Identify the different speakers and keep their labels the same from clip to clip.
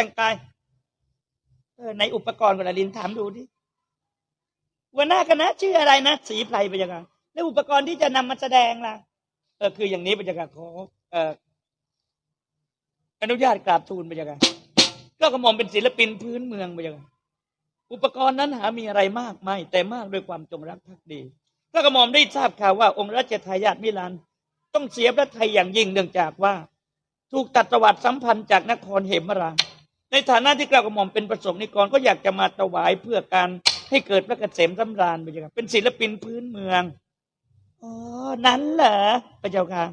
Speaker 1: แต่งกายเอในอุปกรณ์ของดารินถามดูดิหัวหน้าคณะชื่ออะไรนะสีไพรพยากรแล้วอุปกรณ์ที่จะนำมาแสดงล่ะ เออคืออย่างนี้พยากรขอเอออนุญาตกราบทูลพยากรก็กระหม่อมเป็นศิลปินพื้นเมืองพยากรอุปกรณ์นั้นหามีอะไรมากไม่แต่มากด้วยความจงรักภักดีก็กระหม่อมได้ทราบข่าวว่าองค์รัชทายาทมิลาน ต้องเสียพระทัยอย่างยิ่งเนื่องจากว่า ถูกตัดประวัติสัมพันธ์จากนครเหมราช ในฐานะที่กล่าวกระหม่อมเป็นประสงค์นิกรก็อยากจะมาถวายเพื่อการให้เกิดพระเกษมสำราญไปจ้ะครับเป็นศิลปินพื้นเมืองอ๋อนั้นเหรอพระเจ้าค่ะ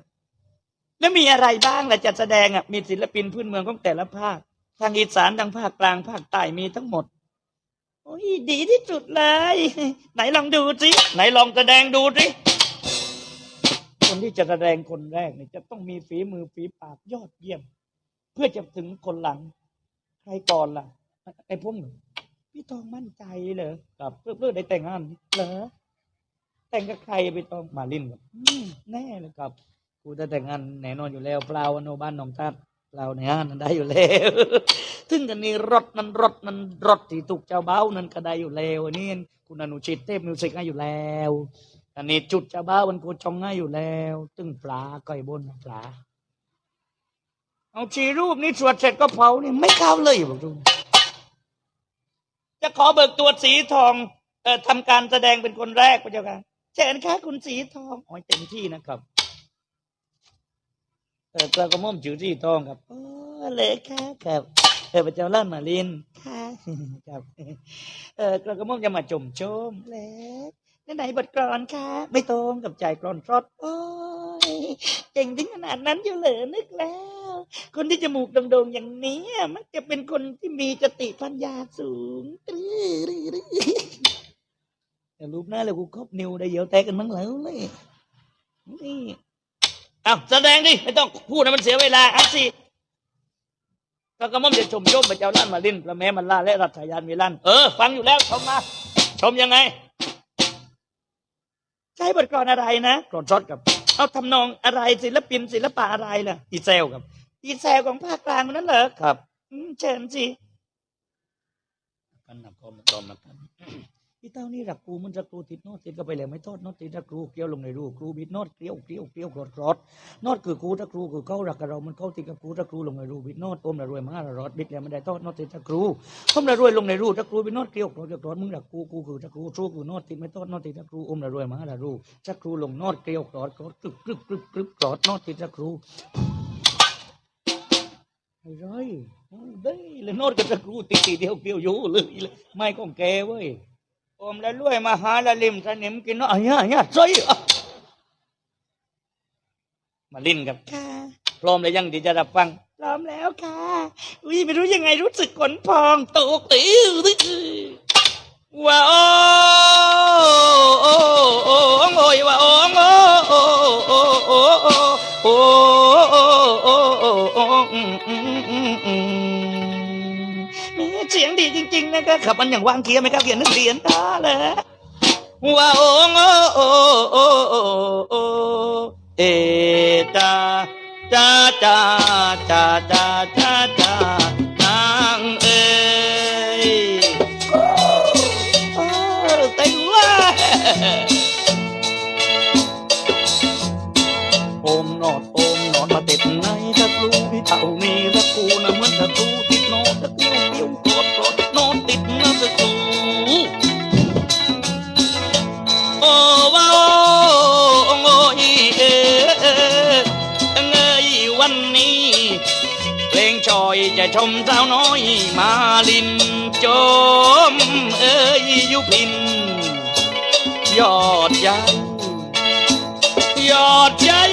Speaker 1: แล้วมีอะไรบ้างล่ะจัดแสดงอะมีศิลปินพื้นเมืองของแต่ละภาค ทางอีสานทางภาคกลางภาคใต้มีทั้งหมดโอ้ยดีที่สุดเลย ไหนลองดูสิไหนลองแสดงดูสิคนที่จะแสดงคนแรกเนี่ยจะต้องมีฝีมือฝีปากยอดเยี่ยม เพื่อจะถึงคนหลัง ใครก่อนล่ะไอ้พวกหนูพี่ตองมั่นใจเหรอกับเพื่อเพื่อได้แต่งงานเหรอแต่งกับใครพี่ตองมาลินกับอืมแน่เลยครับกูจะแต่งงานแน่นอนอยู่แล้วเปล่าโนบ้านหนองทัดเปล่าในงานนั้นได้อยู่แล้วถึงกันนี้รถนั้นรถนั้นรถที่ถูกเจ้าเบ้านั้นก็ได้อยู่แล้วอันนี่คุณอนุชิตเทพมิวสิกให้อยู่แล้วอันนี้จุดเจ้าเบ้ามันกูจองให้อยู่แล้ว ตึงปลาก้อยบนปลา เอาชีรูปนี้สวดเสร็จก็เผานี่ไม่เข้าเลยบอกดูจะขอเบิกตัวสีทองเอ่อทำการแสดงเป็นคนแรกพระเจ้าค่ะเชิญค่ะคุณสีทองโอ้ยเต็มที่นะครับเออกระกระหม่อมจือสีทองครับโอ้เลยค่ะครับเออพระเจ้าล้านมาลินค่ะครับ เออกระกระหม่อมจะมาจมชมเล็กไหนๆบทกลอนค่ะ ไม่ตรงกับใจกลอนทรอดโอ้ยเก่งถึงขนาดนั้นอยู่เหรอนึกแล้ว คนที่จมูกโด่งๆอย่างนี้อะมักจะเป็นคนที่มีสติปัญญาสูงตรึแต่รูปหน้าเลยกูครบนิวได้เยอะแตกกันมั้งแล้วเลยนี่เอาแสดงดิไม่ต้องพูดนะมันเสียเวลาเอาสิพระกระหม่อมจะชมชมพระเจ้าล้านมาลินพระแม่มันล่าและรัชยานมีลันเออฟังอยู่แล้วชมมา ชมยังไง ใช้บทกลอนอะไรนะกลอนช็อตกับ เอาทำนองอะไรศิลปินศิลปะอะไรล่ะอีเซลครับ อีเซลของภาคกลางนั่นเหรอครับอืมเชิญสิกันนับกอมกอมนับกันพี่เต้านี่รักครูมันรักครูติดโนตติดก็ไปแล้วไม่โทษโนตติดรักครูเกลียวลงในรูครูบิดโนตเกลียวเกลียวเกลียวกรอดกรอดโนตคือครูรักครูคือเขารักกับเรา มันเข้าติดกับครูรักครูลงในรูบิดโนตอมละรวยมาละรอดบิดแล้วไม่ได้โทษโนตติดรักครูอมละรวยลงในรูรักครูบิดโนตเกลียวกรอดเกลียวกรอดมึงรักครูกูคือรักครูทรูคือโนตติดไม่โทษโนตติดรักครูอมละรวยมาละรูรักครูลงโนตเกลียวกรอดกรอดกรึบกรึบกรึบกรึบกรอดโนตติดรักครู ไอ้ร้อยได้เลยโนดกับตะกรูตีตีเดียวเกลียวอยู่เลยเลยไม่ของแกเว้ยอมแล้วรวยมาหาละลิมสนิมกินเนาะอะเนี่ยเนี่ยซอยอะมาลิ้นกับค่ะพร้อมแล้วยังที่จะรับฟังพร้อมแล้วค่ะอุ้ยไม่รู้ยังไงรู้สึกขนพองตกตีว่าโอ้โอ้ จริงๆนะครับขับมันอย่างวางเคียร์ไหมครับเขียนนึกเรียนตาเลยว่าโอ้โอ้โอ้โอ้โอ้เอตาจ้าจ้าจ้าจ้า ชมสาวน้อยมาลินจมเอ้ยยุพิน ยอดใหญ่ยอดใหญ่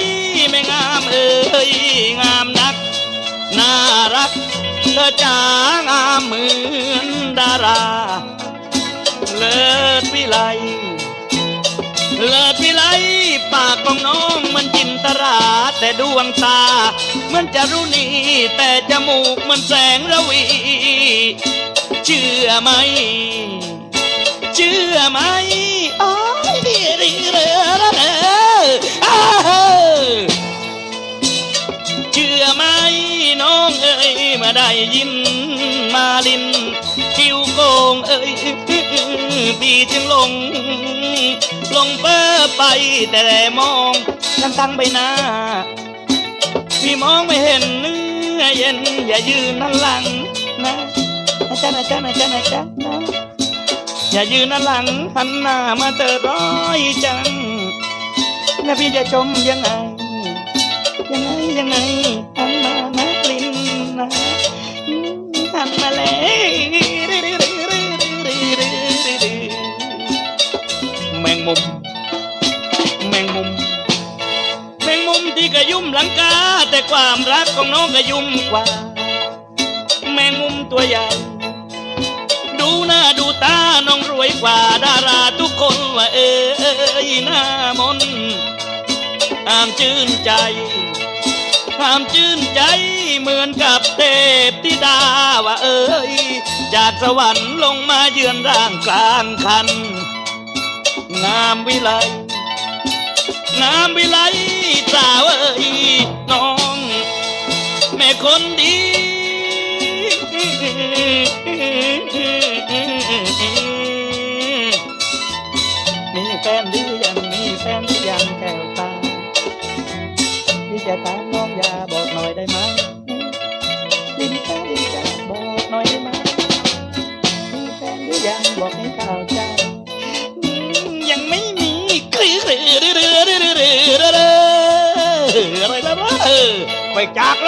Speaker 1: ไม่งามเอ้ยงามนัก น่ารักเธอจางามเหมือนดารา เลิศวิไล เลิศวิไลปากของน้องมันจินตราแต่ดวงตาเหมันจะรุณีแต่จมูกเหมันแสงระวี เชื่อไหม เชื่อไหมโอ้ยดีดีเลยอ้าวเชื่อไหมน้องเอ๋
Speaker 2: ยมื่อได้ยินมาลินคิวโกงเอ้ย พี่จึงลง ลงเป้อไปแต่แมองทั้งตั้งใบหน้า พี่มองไม่เห็นเนื้อเย็นอย่ายืนนั่นหลังนะอาจารย์อาจารย์อาจารย์อาจารย์นะอย่ายืนนั่นหลังหันหน้ามาเตอร้อยจังแล้วพี่จะชมยังไง ยังไงยังไง กของน้องกระยุ่มกว่า แมงมุมตัวใหญ่ ดูหน้าดูตาน้องรวยกว่า ดาราทุกคนว่าเอ้ยหน้ามนตามชื่นใจห้ามชื่นใจเหมือนกับเทพธิดาว่าเอ้ย จากสวรรค์ลงมาเยือนร่างกลางคัน งามวิไลงามวิไลสาวเอ้ยน้อง แม่ค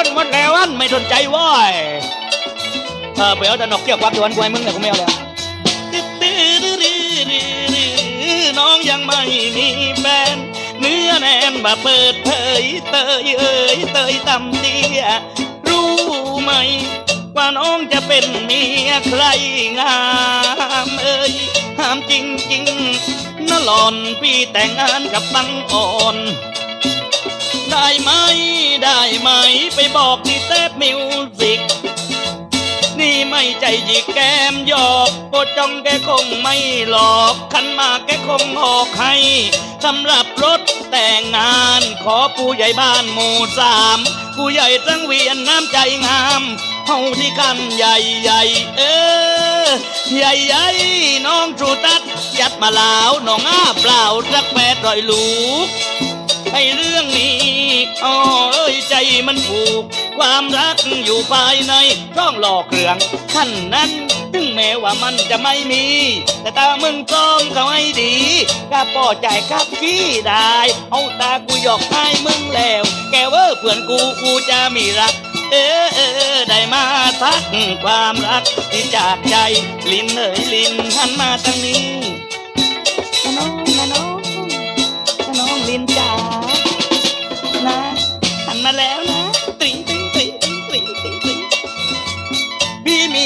Speaker 2: จากรถหมดแล้วอันไม่สนใจว้ยเออไปเอาแต่นกเกี่ยวกับดวนกูให้มึงเนี่ยกูไม่เอาเลยน้องยังไม่มีแฟนเนื้อแน่นบ่เปิดเผยเตยเอ้ยเตยตำเตียรู้ไหม ว่าน้องจะเป็นเมียใครงามเอ้ยห้ามจริงจริงๆนะหลอนพี่แต่งงานกับบังอ่อน ได้ไหมได้ไหมไปบอกที่เทปมิวสิกนี่ไม่ใจหยิกแก้มหยอกโกจองแกคงไม่หลอกขันมาแกคงหอกให้สำหรับรถแต่งงาน ขอผู้ใหญ่บ้านหมู่สามผู้ใหญ่สังเวียนน้ำใจงามเฮาที่กันใหญ่ใหญ่เออ ใหญ่ใหญ่น้องจูตัดยัดมาลาวน้องอ้าเปล่ารักแปดร้อยลูก ให้เรื่องนี้อ๋อเอ้ยใจมันผูก ความรักอยู่ภายในช่องหลอกเครื่องขั้นนั้น ถึงแม้ว่ามันจะไม่มี แต่ตามึงต้องเขาให้ดีก็พอใจกับขี้ได้ เอาตากูหยอกให้มึงแล้ว แกเวอเพื่อนกูกูจะมีรักเออเออได้มาทักความรักที่จากใจ ลินเอ๋ยลินหันมาทางนี้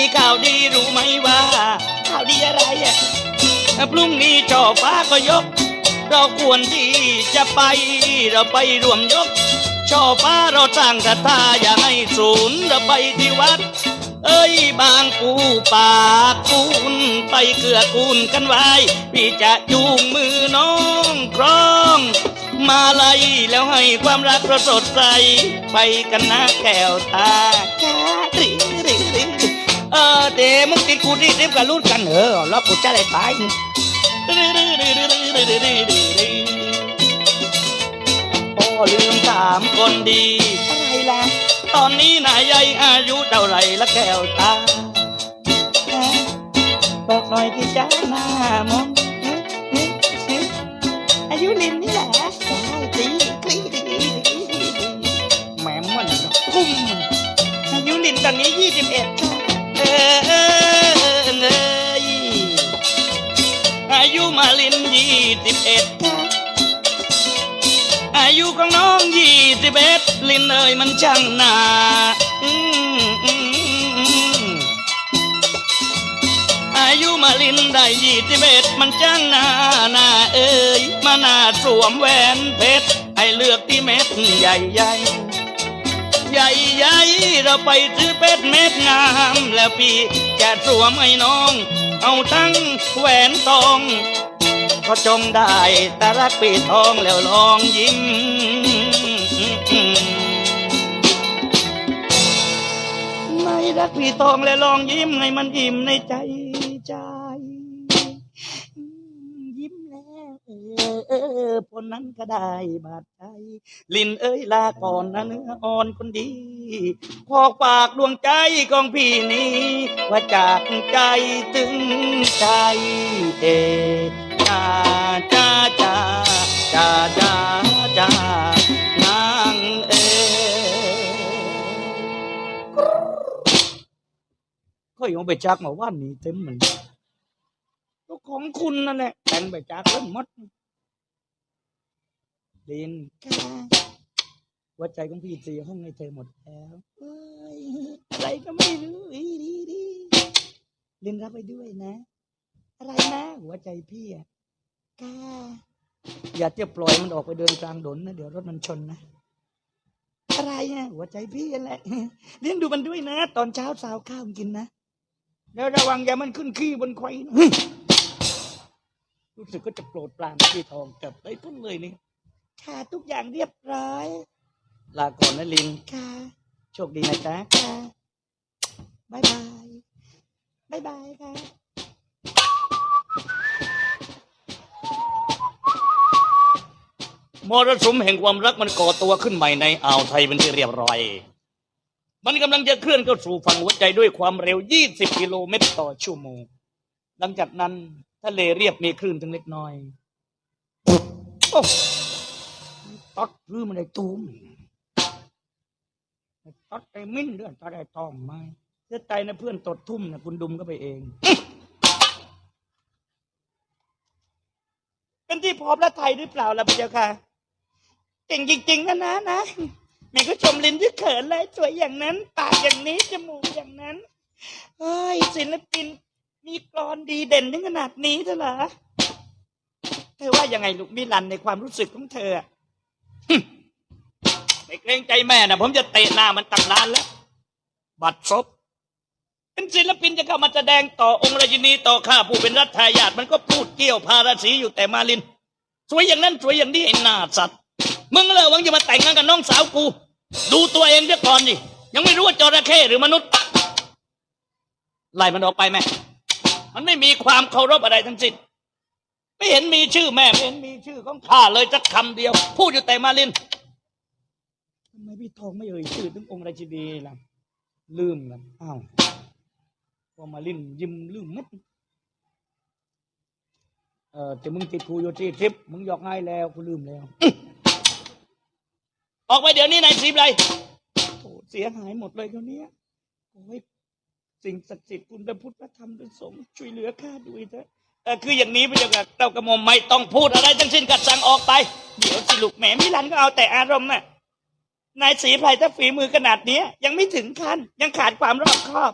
Speaker 2: มีข่าวดีรู้ไหมว่าข่าวดีอะไรอะพรุ่งนี้จอฟ้าก็ยก เราควรที่จะไปเราไปรวมยกช่อฟ้าเราสร้างกระทาอย่าให้ศูนเราไปที่วัด เอ้ยบางปูปากปูนไปเกือกูลกันไว้ พี่จะจูงมือน้องครอง มาไล่แล้วให้ความรักเราสดใส ไปกันนะแก้วตาแก้ริริริ เออเดมึงติดกูที่เด็บกันรุ่นกันเออแล้วกูจะได้ตายโอ้ลืมถามคนดีอะไรล่ะ ตอนนี้นายใหญ่อายุเท่าไรละแก้วตาบอกหน่อยที่จ้าหน้ามองอายุลินนี่แหละได้สิกรี๊ดแหมมันกุ้มอายุลินตอนนี้ยี่สิบเอ็ด ยี่สิบเอ็ดอายุของน้องยี่สิบเอ็ดลินเอ้ยมันช่างหนาอืมอืมอืมอายุมาลินได้ยี่สิบเอ็ดมันช่างหนาหนาเอ้ยมาหนาสวมแหวนเพชรให้เลือกที่เม็ดใหญ่ใหญ่ใหญ่ใหญ่เราไปซื้อเพชรเม็ดงามแล้วพี่จะสวมให้น้อง เอาทั้งแหวนทอง ก็จงได้แต่รักปีทองแล้วลองยิ้ม
Speaker 1: รักพี่ทองและลองยิ้มให้มันอิ่มในใจใจยิ้มแล้วเออเออเออพนนั้นก็ได้บาดใจ ลินเอ้ยลาก่อนนะเนื้ออ่อนคนดีพอกปากดวงใจของพี่นี้ ว่าจากใจถึงใจเอ จ้าจ้าจ้าจ้าจ้านางเอก็ยังไปจักมาว่านนี้เต็มเหมือนก็ของคุณนั่นแหละแต่งไปจักเล่นมดลินค่ะหัวใจของพี่ตีห้องในเธอหมดแล้วอะไรก็ไม่รู้อีดีดีลินรับไปด้วยนะ อะไรนะหัวใจพี่อะ อย่าเที่ยวปล่อยมันออกไปเดินกลางถนนนะเดี๋ยวรถมันชนนะ อะไรอะหัวใจพี่นั่นแหละเลี้ยงดูมันด้วยนะ ตอนเช้าสาวข้าวกินนะแล้วระวังอย่ามันขึ้นขี้บนไขว้นะรู้สึกก็จะโปรดปรานพี่ทองกลับไปพุ่นเลยนี่ค่ะทุกอย่างเรียบร้อย ลาก่อนนะลินค่ะโชคดีนะจ๊ะค่ะบายบายบายบายค่ะ
Speaker 2: มรสุมแห่งความรักมันก่อตัวขึ้นใหม่ในอ่าวไทยเป็นที่เรียบร้อย มันกำลังจะเคลื่อนเข้าสู่ฝั่งหัวใจด้วยความเร็ว 20 กิโลเมตรต่อชั่วโมง หลังจากนั้นทะเลเรียบมีคลื่นถึงเล็กน้อย
Speaker 1: โอ้ตัดรื้อมันได้ตูมตัดไอ้มิ้นเดือนตัดไอ้ตองไม้เสียใจนะเพื่อนตดทุ่มนะคุณดุมก็ไปเองเป็นที่พร้อมและไทยหรือเปล่าล่ะพี่เจ้าค่ะ เก่งจริงๆนะนะนะแม่ก็ชมลินที่เขินเลยสวยอย่างนั้น ปากอย่างนี้จมูกอย่างนั้นเฮ้ยศิลปินมีกรอนดีเด่นถึงขนาดนี้เถอะเหรอเธอว่ายังไงลูกมิลันในความรู้สึกของเธอ
Speaker 2: ไม่เกรงใจแม่นะผมจะเตะหน้ามันตั้งนานแล้ว บัตรซบเป็นศิลปินจะเข้ามาแสดงต่อองค์ราชินีต่อข้าผู้เป็นรัฐทายาทมันก็พูดเกี่ยวพาราศีอยู่แต่มาลิน สวยอย่างนั้นสวยอย่างนี้ไอ้หน้าสัตว์ มึงเลยหวังจะมาแต่งงานกับน้องสาวกู ดูตัวเองเดี๋ยวก่อนดิยังไม่รู้ว่าจระเข้หรือมนุษย์ไล่มันออกไปแม่มันไม่มีความเคารพอะไรทั้งสิ้นไม่เห็นมีชื่อแม่ไม่เห็นมีชื่อของข้าเลยสักคำเดียว พูดอยู่แต่มาลิน
Speaker 1: ทำไมพี่ทองไม่เอ่ยชื่อถึงองค์ราชินีล่ะลืมกันอ้าวพอมาลินยิ้มลืมมัดเออแต่มึงติดกูอยู่ที่ทริปมึงหยอกง่ายแล้วกูลืมแล้ว
Speaker 2: ออกไปเดี๋ยวนี้นายสีไร
Speaker 1: โอ้เสียหายหมดเลยเท่านี้โอ้ยสิ่งศักดิ์สิทธิ์คุณพระพุทธพระธรรมพระสงฆ์ช่วยเหลือข้าด้วยเถอะ
Speaker 2: เออคืออย่างนี้พระเจ้าค่ะเรากระหม่อมไม่ต้องพูดอะไรทั้งสิ้นกัดสั่งออกไป
Speaker 1: เดี๋ยวสิลูกแหมมิลันก็เอาแต่อารมณ์น่ะนายสีไพรถ้าฝีมือขนาดเนี้ยยังไม่ถึงขั้นยังขาดความรอบคอบ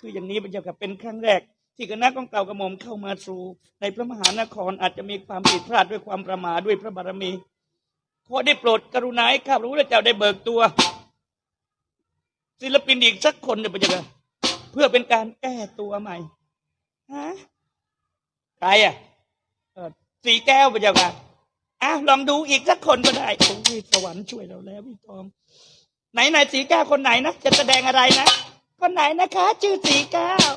Speaker 1: คืออย่างนี้พระเจ้าค่ะเป็นครั้งแรก ที่คณะของเก่ากระหม่อมเข้ามาสู่ในพระมหานครอาจจะมีความผิดพลาดด้วยความประมาทด้วยพระบารมี ขอได้โปรดกรุณาให้ข้าพระพุทธเจ้าได้เบิกตัว ศิลปินอีกสักคนเนี่ยพระเจ้าเพื่อเป็นการแก้ตัวใหม่ฮะใครอะสีแก้วพระเจ้าค่ะอ้าวลองดูอีกสักคนก็ได้โอ้ยสวรรค์ช่วยเราแล้วพี่ทอง ไหนไหนสีแก้วคนไหนนะจะแสดงอะไรนะคนไหนนะคะ ชื่อสีแก้ว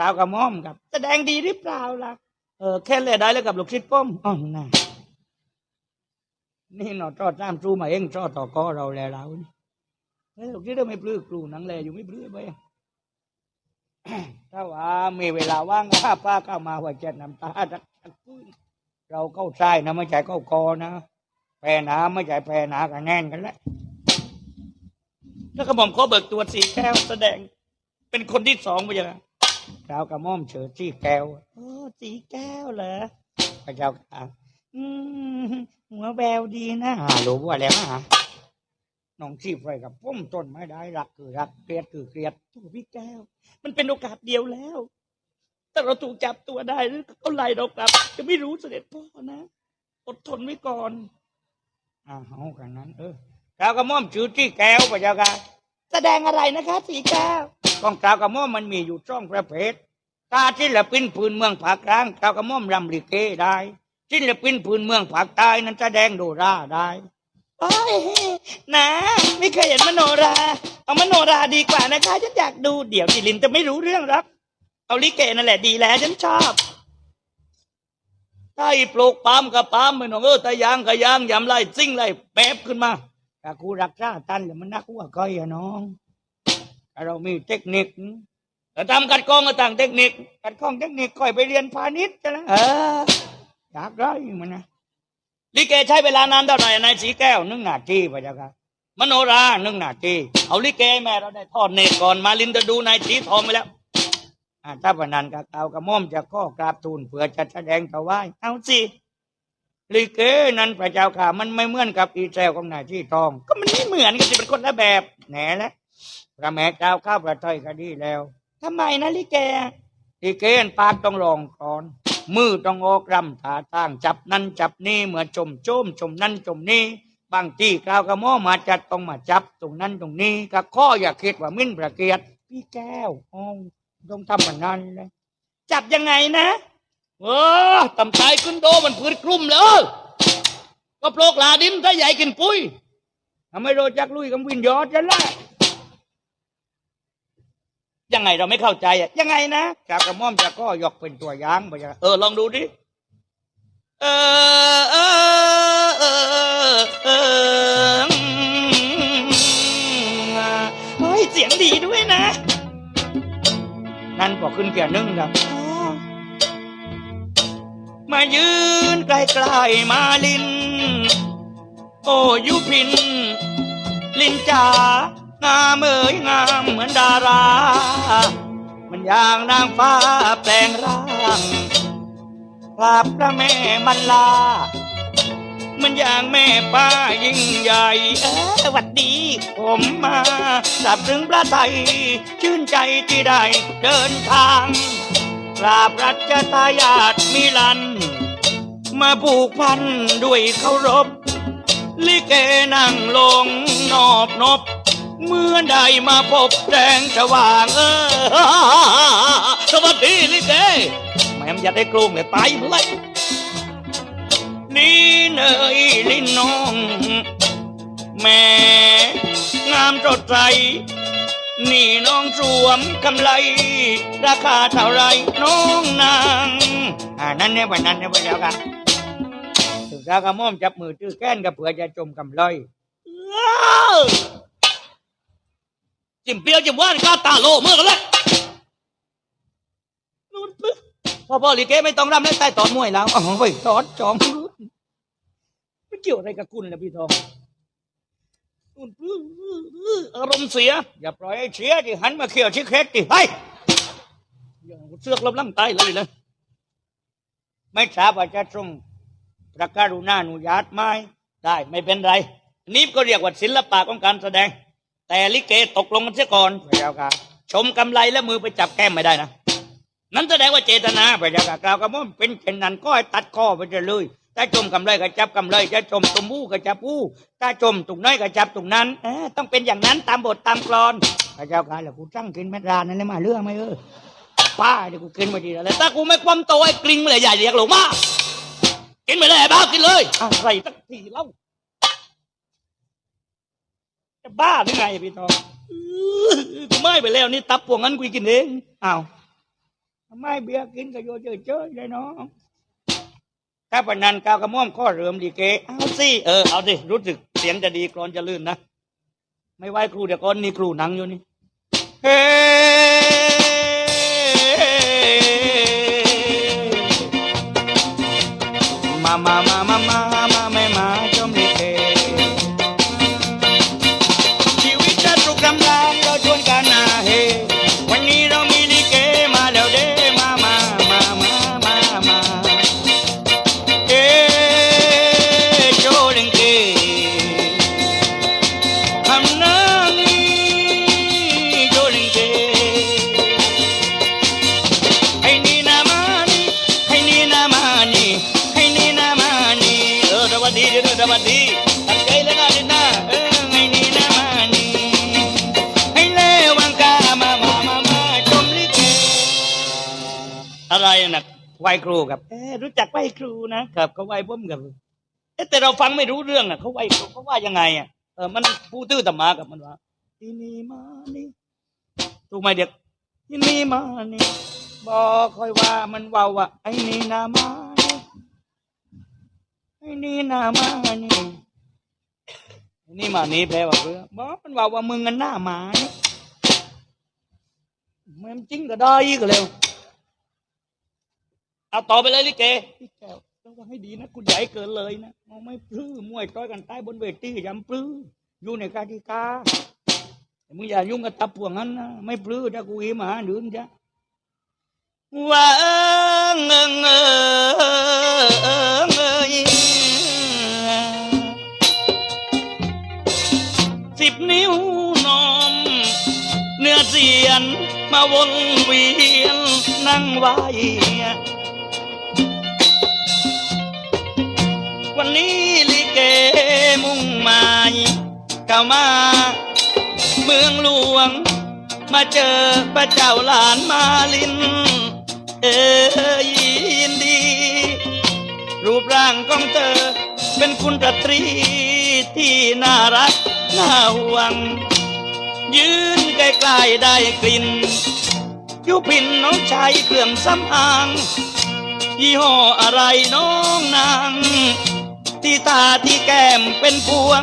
Speaker 1: ราวกับม่อมครับ แสดงดีหรือเปล่าล่ะเออแค่เล่นได้แล้วกับลูกชิดป้อมอ๋อน่ะ นี่หนอจอดตามครูมาเองจอดต่อก็เราแลเรานี่เฮ้ยลูกชิดเราไม่ปลื้มครูหนังแลอยู่ไม่ปลื้ไปถ้าว่ามีเวลาว่างก็ป้าเข้ามาหัวเจ็ดน้ำตาจักจักพื้นเราเข้าใช่นะไม่ใช่เข้าคอนะแพรหนาไม่ใช่แพรหนากันแน่นกันแล้วแล้วกระหม่อมขอเบิกตัวสีแก้วแสดง เป็นคนที่สองพระเจ้าค่ะดากระหม่อมเฉิดสีแก้วโอ้สีแก้วเหรอพระเจ้าค่ะอืม หัวแววดีนะฮะรู้ว่าแล้วฮะน้องชีพไรกับพุ่มต้นไม่ได้รักคือรักเกลียดคือเกลียดโอ้พี่แก้ว มันเป็นโอกาสเดียวแล้ว แต่เราถูกจับตัวได้หรือเขาไล่เรากลับ จะไม่รู้เสด็จพ่อนะอดทนไว้ก่อนอ่าเอากันนั้น เออกาวกระหม่อมชื่อที่แก้วพระเจ้าค่ะแสดงอะไรนะคะสีแก้วกองกาวกระหม่อมมันมีอยู่ช่องประเภทตาศิลปินพื้นเมืองภาคกลางกาวกระหม่อมรำลิเกได้ ศิลปินพื้นเมืองภาคใต้นั้นแสดงโดราได้โอ้ยนะไม่เคยเห็นมโนรา เอามโนราดีกว่านะคะฉันอยากดูเดี๋ยวดิลินจะไม่รู้เรื่องรอกเอาลิเกนั่นแหละดีแล้วฉันชอบ
Speaker 2: ถ้าอีปลูกปามกับปามไม่น้องเออต่ยางกับยางยำไรซิ่งไรแป๊บขึ้นมา
Speaker 1: ถ้ากูรักษาตันแล้วมันนักว่าก้อยอะน้องถ้าเรามีเทคนิค
Speaker 2: แต่ทำกัดกรองก็ต่างเทคนิค
Speaker 1: กัดข้องเทคนิคค่อยไปเรียนพาณิชย์จะแล้วเออ อยากได้มันนะ
Speaker 2: ลิเกใช้เวลานานเท่าไหร่นายสีแก้ว
Speaker 1: นึ่งนาทีพระเจ้าค่ะ
Speaker 2: มโนรา
Speaker 1: หนึ่งนาที
Speaker 2: เอาลิเกแม่เราได้ทอดเนตรก่อนมาลินจะดูนายสีทองไปแล้ว
Speaker 1: อาถ้าวันนั้นกับเอากระม่อมจะข้อกราบทูลเพื่อจะแสดงถวายเอาสิลิเกนั้นพระเจ้าค่ะ มันไม่เหมือนกับอีแซวของนายที่ทอง ก็มันไม่เหมือนกันจะเป็นคนละแบบแหน่แล้วพระแม่เจ้าข้าวประทอยก็ดีแล้วทำไมนะลิเกลิเกนปากต้องรองก่อน มือต้องออกรำท่าทางจับนั่นจับนี่เหมือนจมโจมจมนั่นจมนี่บางที่กล่าวกระหม่มาจัดต้องมาจับตรงนั้นตรงนี้ก็ข้ออย่าคิดว่ามิ้นประเกียรติพี่แก้วอ้าวต้องทำมันนั้นเลยจับยังไงนะ
Speaker 2: เออตำไทยขึ้นโดมันพืชกลุ่มเลยก็โปลกลาดินถ้าใหญ่กินปุ้ย
Speaker 1: ทำไมโรจักลุยกับวินยอดจะละ ยังไงเราไม่เข้าใจอะยังไงนะกราบกระหม่อมจะก็ยกเป็นตัวอย่างไปจะ
Speaker 2: เออลองดูดิเออเออเออเออ
Speaker 1: เฮ้ยเสียงดีด้วยนะ นั่นพอขึ้นเกียร์หนึ่งครับ
Speaker 2: มายืนใกล้ๆมาลิน โอ้ยุพิน ลินจ๋า งามเอ๋ยงามเหมือนดารา มันอย่างนางฟ้าแปลงร่างกราบพระแม่มันลา มันอย่างแม่ป้ายิ่งใหญ่
Speaker 1: เออสวัสดี
Speaker 2: ผมมาสับถึงพระไทย ชื่นใจที่ได้เดินทางกราบรัชทายาทมิลัน มาผูกพันด้วยเคารพ ลิเกนั่งลงนอบนบ เมื่อได้มาพบแสงสว่างเออสวัสดีลิเกแม่มอย่าได้กลุ้มเลยตายเลยนี่เนยลินน้อง แม่งามสดใสนี่น้องสวมกำไร ราคาเท่าไรน้องนาง
Speaker 1: อ่านั่นเนี่ยวันนั้นเนี่ยไปแล้วกันถึงกราบกระหม่อมจับมือตื้อแก้นกับเผื่อจะจมกำลอย
Speaker 2: จิ้มเปรี้ยวจิ้มหว่านกาตาโลเมื่อกันเลยพ่อพ่อลิเกไม่ต้องรำแล้วใต้ตอนมวยแล้ว
Speaker 1: อ๋อไปตอดจองไม่เกี่ยวอะไรกับคุณนะพี่ทอง
Speaker 2: อารมณ์เสีย
Speaker 1: อย่าปล่อยให้เชียดิหันมาเขี่ยวชิเคสดิเฮ้ย
Speaker 2: อย่างเสือกลำลังตายเลย
Speaker 1: ไม่ทราบว่าจะทรงประกาศนาอนุญาตไหม
Speaker 2: ได้ไม่เป็นไรนี่ก็เรียกว่าศิลปะของการแสดง แต่ลิเกตกลงกันเสียก่อน
Speaker 1: พระเจ้าค่ะ
Speaker 2: ชมกำไรแล้วมือไปจับแก้มไม่ได้นะนั้นแสดงว่าเจตนา
Speaker 1: พระเจ้าค่ะกล่าวกับว่าเป็นเช่นนั้นก็ให้ตัดข้อไปเลยถ้าจมกำไรก็จับกำไรถ้าจมตุ่มผู้ก็จับผู้ถ้าจมตุ่น้อยก็จับตุ่นั้นเออต้องเป็นอย่างนั้นตามบทตามกลอนพระเจ้าค่ะแล้วกูตั้งกินแม่รานนั่นเลยมาเรื่องไหมเออป้าเดี๋ยวกูกินมาดีแล้ว
Speaker 2: แต่ถ้ากูไม่ความโตไอ้กลิงไม่เลยใหญ่เรียกหลงมากินไปเลยไอ้บ้ากินเลย
Speaker 1: อะไรสักทีเล่า จะบ้าหรือไงพี่ทอง
Speaker 2: กูไม่ไปแล้วนี่ตับพวกนั้นกูกินเอง
Speaker 1: อ้าวไม่เบียกินก็โยเจอเจอเลยเนาะถ้าปนันกาวกระม่อมข้อเริมดีเกเอาสิ
Speaker 2: เออเอาดิรู้สึกเสียงจะดีกรอนจะลื่นนะ
Speaker 1: ไม่ไหวครูเดี๋ยวก่อนนี่ครูหนังอยู่นี่
Speaker 2: เฮ้มามามา ครู
Speaker 1: นะครับ
Speaker 2: เขาไหวผมกับเอ๊ะแต่เราฟังไม่รู้เรื่องอะเขาไหวครูเขาว่ายังไงอะเออมันผู้ตื้อตมากับมันว่า
Speaker 1: จอีนี่มานี่ถูกไหมเด็กอีนี่มานี่บอกคอยว่ามันเว้าว่าไอ้นี่นามานี่ไอ้นี่นามานี่ไอ้นี่มานี่แปลว่าเพื่อบอกมันว้าว่ามึงกันหน้าหมานี่มันจริงก็ได้ก็เร็ว เอาต่อไปเลยลิเกพี่แก้วระวังให้ดีนะคุณใหญ่เกินเลยนะมองไม่ปลื้มมวยต้อยกันใต้บนเวทียำปลื้มอยู่ในกาติกาแต่มึงอย่ายุ่งกับตับพวกนั้นนะไม่ปลื้มถ้ากูอีหมาหนึ่งจ้ะ
Speaker 2: ว่าเงิงเอิงเอยสิบนิ้วนมเนื้อเสียนมาวนเวียนนั่งไว้ วันนี้ลิเกมุ่งหมายเข้ามา เมืองหลวง มาเจอพระเจ้าหลานมาลิน เอ้ยยินดี รูปร่างของเธอ เป็นคุณตรีที่น่ารัก น่าห่วง ยืนใกล้ๆได้กลิ่นยุพินน้องชายเครื่องสำอางยี่ห้ออะไรน้องนาง ที่ตาที่แก้มเป็นพวง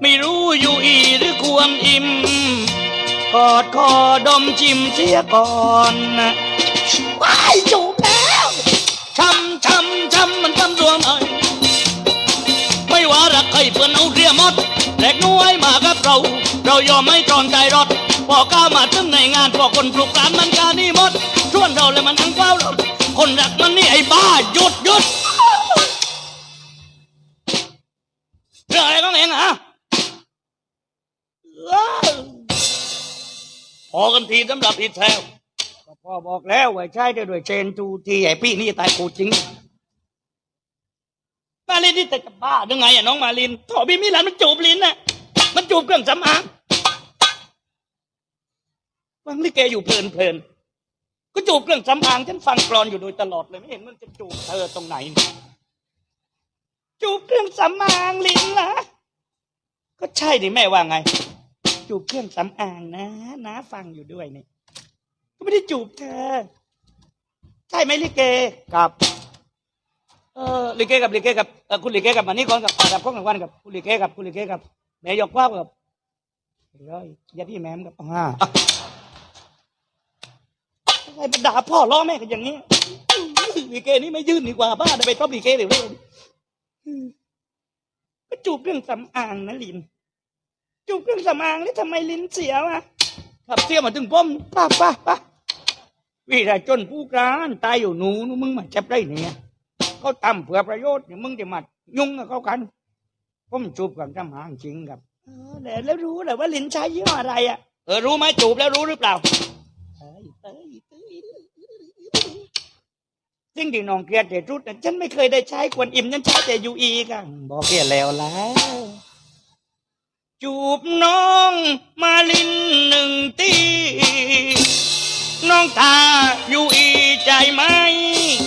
Speaker 2: ไม่รู้อยู่อีหรือควรอิ่ม กอดคอดมจิมเสียก่อนนะว้ายจูบแล้วช้ำช้ำช้ำมันช้ำรวมเอ้ยไม่ว่ารักใครเพื่อนเอาเรียหมดแลกน้อยมากับเรา เรายอมไม่ตรอนใจรถพอก้าวมาถึงในงานพอคนปลุกร้านมันการนี่หมดชวนเราเลยมันทั้งเฝ้าเราคนรักมันนี่ไอ้บ้าหยุดหยุด เรื่องอะไรของเองอะพอกันทีสำหรับอีแซว
Speaker 1: พ่อบอกแล้วว่าใช่ได้ด้วยเชนทูทีไอพี่นี่ตายกูจริง
Speaker 2: มาลินนี่แต่จะบ้าหรือไงอะน้องมาลินโถพี่มิลันมันจูบลินน่ะมันจูบเครื่องสำอางฟังลิเกอยู่เพลินเพลินก็จูบเครื่องสำอางฉันฟังกรอนอยู่โดยตลอดเลยไม่เห็นมันจะจูบเธอตรงไหน จูบเครื่องสำอางลิ้นล่ะก็ใช่ดิแม่ว่าไง
Speaker 1: จูบเครื่องสำอางนะนะฟังอยู่ด้วยนี่ก็ไม่ได้จูบเธอ ใช่ไหมลิเก
Speaker 2: ครับ เออลิเกกับลิเกกับเออคุณลิเกกับมันนี่ก่อนกับกับข้องหลังวันกับคุณลิเกกับคุณลิเกกับแม่ยกว่ากับ
Speaker 1: ร้อยยัดพี่แมมกับ
Speaker 2: อ่า
Speaker 1: อะไรมาด่าพ่อล้อแม่กันอย่างนี้
Speaker 2: ลิเกนี่ไม่ยื่นดีกว่าบ้าจะไปต้มลิเกเร็ว
Speaker 1: ก็จูบเครื่องสำอางนะลิน จูบเครื่องสำอางแล้วทำไมลิ้นเสียวะ
Speaker 2: ๆขับเสี้ยมาถึงป้อม
Speaker 1: ป้าป้าป้าวิราจนผู้กรานตายอยู่หนูนู่มึงมาจับได้เนี่ยเขาทำเพื่อประโยชน์เนี่ยมึงจะมายุ่งกับเขากันผมจูบกับสำอางจริงครับเออแล้วแล้วรู้เหรอว่าลิ้นใช้ยี่ห้ออะไรอะ
Speaker 2: เออรู้ไหมจูบแล้วรู้หรือเปล่า
Speaker 1: เอ้ยเอ้ยเอ้ย สิ่งที่น้องเกลียดแต่รุดนะฉันไม่เคยได้ใช้กวนอิ่มฉันใช้แต่ยูอีกันบอกเกลียดแล้วแล้ว
Speaker 2: จูบน้องมาลินหนึ่งตีน้องตาอยู่อีใจไหม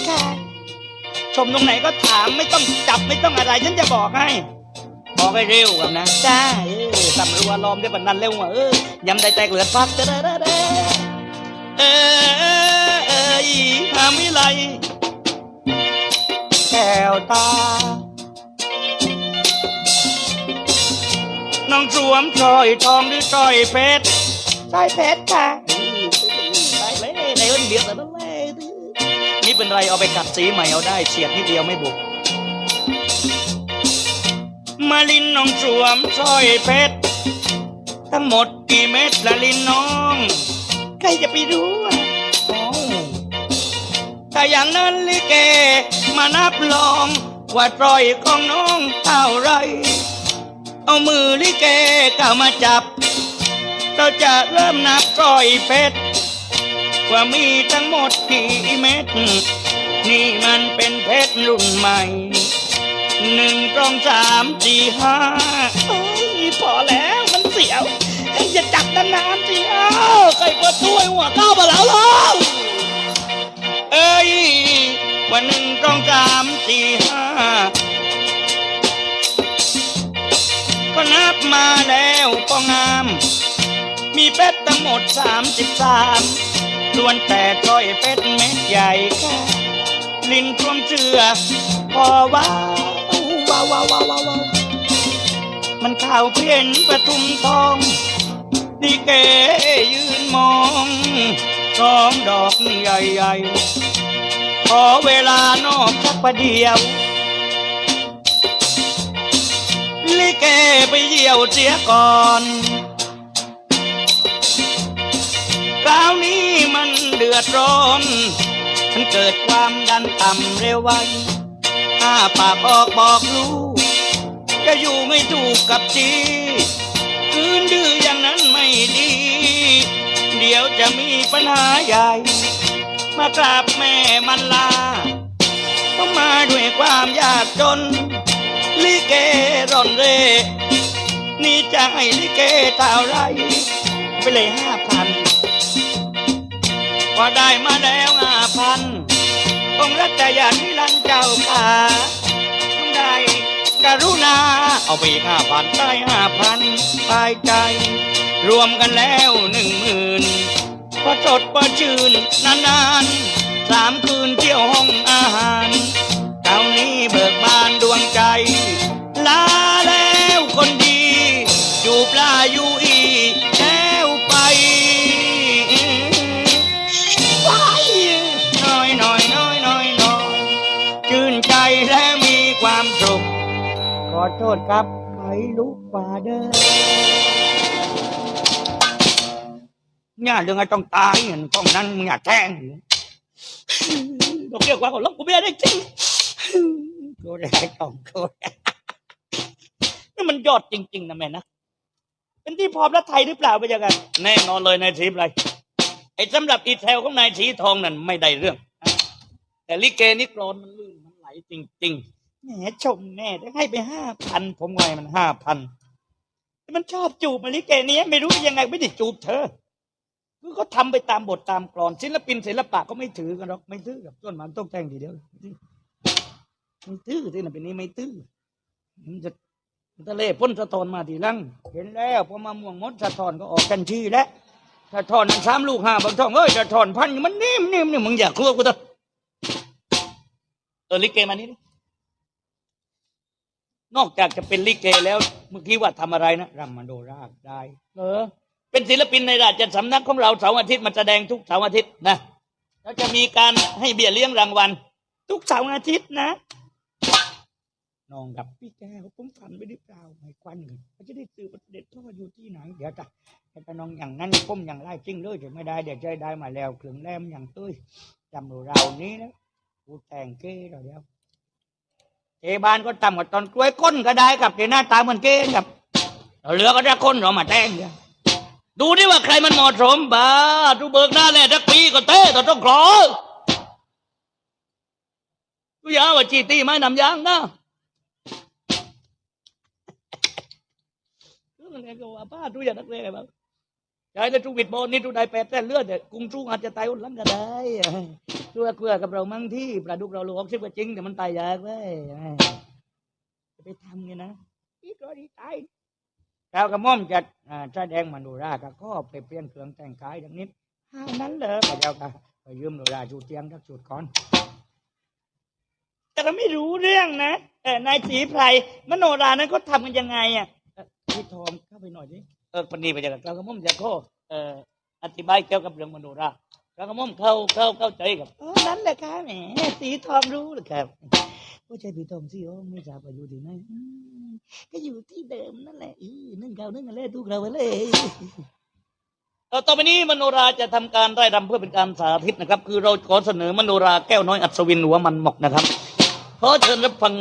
Speaker 1: ค่ะชมตรงไหนก็ถามไม่ต้องจับไม่ต้องอะไร ฉันจะบอกให้
Speaker 2: บอกให้เร็วกับนะ
Speaker 1: จ้าเออตำรวจล้อมได้บันนั้นเร็วอะเออยำได้แตกเหลือดฟักเด้อเด้อเด้อ
Speaker 2: เออเอยหามิไล
Speaker 1: แก้วตา
Speaker 2: น้องสวมชอยทองหรือชอยเพชร
Speaker 1: สร้อยเพชรค่ะ
Speaker 2: ได้เลยในเอิ้นเดียวแต่นั่นแหละนี่เป็นไรเอาไปกัดสีใหม่เอาได้เฉียดนิดเดียวไม่บุกมาลินน้องสวมชอยเพชรทั้งหมดกี่เม็ดละลินน้อง
Speaker 1: ใครจะไปรู้อะ
Speaker 2: ถ้าอย่างนั้นลิเก มานับลอง ว่าตรอยของน้องเท่าไร เอามือลิเกเข้ามาจับ เราจะเริ่มนับตรอยเพชรว่ามีทั้งหมดกี่เม็ด นี่มันเป็นเพชรรุ่นใหม่หนึ่งสองสามสี่ห้า
Speaker 1: เอ้ยพอแล้วมันเสียวอย่าจับนานๆสิเอ้า
Speaker 2: ใครเปิดถ้วยหัวเข้ามาแล้วล่ะเอ้ย วันหนึ่งสองสามสี่ห้าก็นับมาแล้วก็งามหมดสามสิบสามล้วนแต่ก้อยเป็ดเม็ดใหญ่แค่ลิ้นกลมเชือพอว้าวว้าวว้าวว้าวว้ามันข่าวเพี้ยนประทุมทองดีเกยืนมองร้องดอกใหญ่ๆ ขอเวลานอกสักประเดียว ลิเกไปเยี่ยวเสียก่อนคราวนี้มันเดือดร้อนมันเกิดความดันต่ำเร็วไวอ้าปากออกบอกลูก จะอยู่ไม่ถูกกับจีคืนดื้ออย่างนั้นไม่ดี เดี๋ยวจะมีปัญหาใหญ่ มากราบแม่มันลาต้องมาด้วยความยากจน ลิเกร่อนเร่ นี่จะให้ลิเกเท่าไร ไปเลยห้าพันพอได้มาแล้วห้าพันองรัตยานิรันเจ้าขาต้องได้กรุณา เอาไปห้าพันได้ห้าพันปลายใจ รวมกันแล้วหนึ่งหมื่น พอจดพอชื่นนานๆสามคืนเที่ยวห้องอาหารคราวนี้เบิกบานดวงใจ ลาแล้วคนดี จูบลาอยู่อีแล้วไปไปน้อยน้อยน้อยน้อยน้อยชื่นใจและมีความสุขขอโทษครับใครลูกป่าเด้อ เนี่ยเรื่องไอ้ต้องตายเงินต้องนั้นมึงอย่าแจ้งดอกเบี้ยกว่าของลบกูไม่ได้จริงกูได้ต้องกูนี่มันยอดจริง ๆนะแม่นะเป็นที่พร้อมและไทยหรือเปล่าไปยังไงแน่นอนเลยนายทีมไรไอ้สำหรับอีเทลของนายสีทองนั่นไม่ได้เรื่อง แต่ลิเกนี่กรอนมันลื่นมันไหลจริงๆแหมชมแน่ได้ให้ไปห้าพันผมไงมันห้าพันมันชอบจูบมาลิเกนี้ไม่รู้ยังไงไม่ได้จูบเธอ คือเขาทำไปตามบทตามกรอน ศิลปินศิลปะก็ไม่ถือกันหรอกไม่ถือกับต้นมันต้องแต่งทีเดียวไม่ถือที่นั่นเป็นนี้ไม่ถือมันจะทะเลพ่นสะทอนมาทีลังเห็นแล้วพอมาม่วงมดสะทอนก็ออกกันทีแล้วสะทอนอันสามลูกห้าบางท่องเอ้ยสะทอนพันมันนิ่มนิ่มนี่มึงอยากครัวกูเถอะเออลิเกมานี่นอกจากจะเป็นลิเกแล้ว เมื่อกี้ว่าทำอะไรนะรำมโนราได้เออ เป็นศิลปินในราชสำนักของเราเสาร์อาทิตย์มันแสดงทุกเสาร์อาทิตย์นะแล้วจะมีการให้เบี้ยเลี้ยงรางวัล ทุกเสาร์อาทิตย์นะน้องกับพี่แกผมฝันไปหรือเปล่าไม่ควันกันเขาจะได้สืบประเด็จพ่ออยู่ที่ไหน เดี๋ยวจะให้ไปน้องอย่างนั้นผมอย่างไรจริงเลยจะไม่ได้เดี๋ยวจะได้มาแล้วเครื่องแรมอย่างตุ้ยจำเราเรานี้นะกูแต่งเก้เราเดียวเอบานก็ต่ำกว่าตอนกล้วยก้นก็ได้กับเดี๋ยวหน้าตาเหมือนเก้กับเราเหลือก็ได้ก้นเรามาแต่งเนี่ย ดูดิว่าใครมันเหมาะสมบ้าดูเบิกหน้าแน่ทักปีก็เต้ต่อต้องขอดูอยาว่าจีตีไม้นำยางนะเรื่องอะไรก็ว่าป้าดูอย่านักเลงบ้างใช้ในทุกวิดบอลนี่ดูได้แปดแต่เลือดเนี่ยกุ้งจุ้งอาจจะตายอุ่นลังก็ได้ตัวเกลือกับเรามั่งที่ปลาดุกเราลวกซิบกว่าจริงแต่มันตายยากเว้ยจะไปทำไงนะอีกรอดีตาย เรากระม่อมจะอ่าแสดงมันดูราก็ข้อไปเปลี่ยนเครื่องแต่งกายดังนี้ห้านั้นเลยพระเจ้าค่ะไปยืมดูราจูเตียงทักจุดก่อน แต่เราไม่รู้เรื่องนะเออนายสีไพรมโนรานั้นเขาทำกันยังไงอะพี่ทอมเข้าไปหน่อยดิเออปณีไปจากเรากระม่อมจะข้อเอ่ออธิบายเกี่ยวกับเรื่องมโนราพระกระม่อมเข้าเข้าเข้าใจกับนั้นแหละครับแหมสีทองรู้เหรือครับ ผู้ชายผีทองสีโอ้ไม่ทราบว่าอยู่ที่ไหนอืมก็อยู่ที่เดิมนั่นแหละอือนึ่งเก่านึ่งอะไรทุกเราไปเลยเออต่อไปนี้มโนราจะทำการไร่รำเพื่อเป็นการสาธิตนะครับ คือเราขอเสนอมโนราแก้วน้อยอัศวินหัวมันหมกนะครับขอเชิญรับฟัง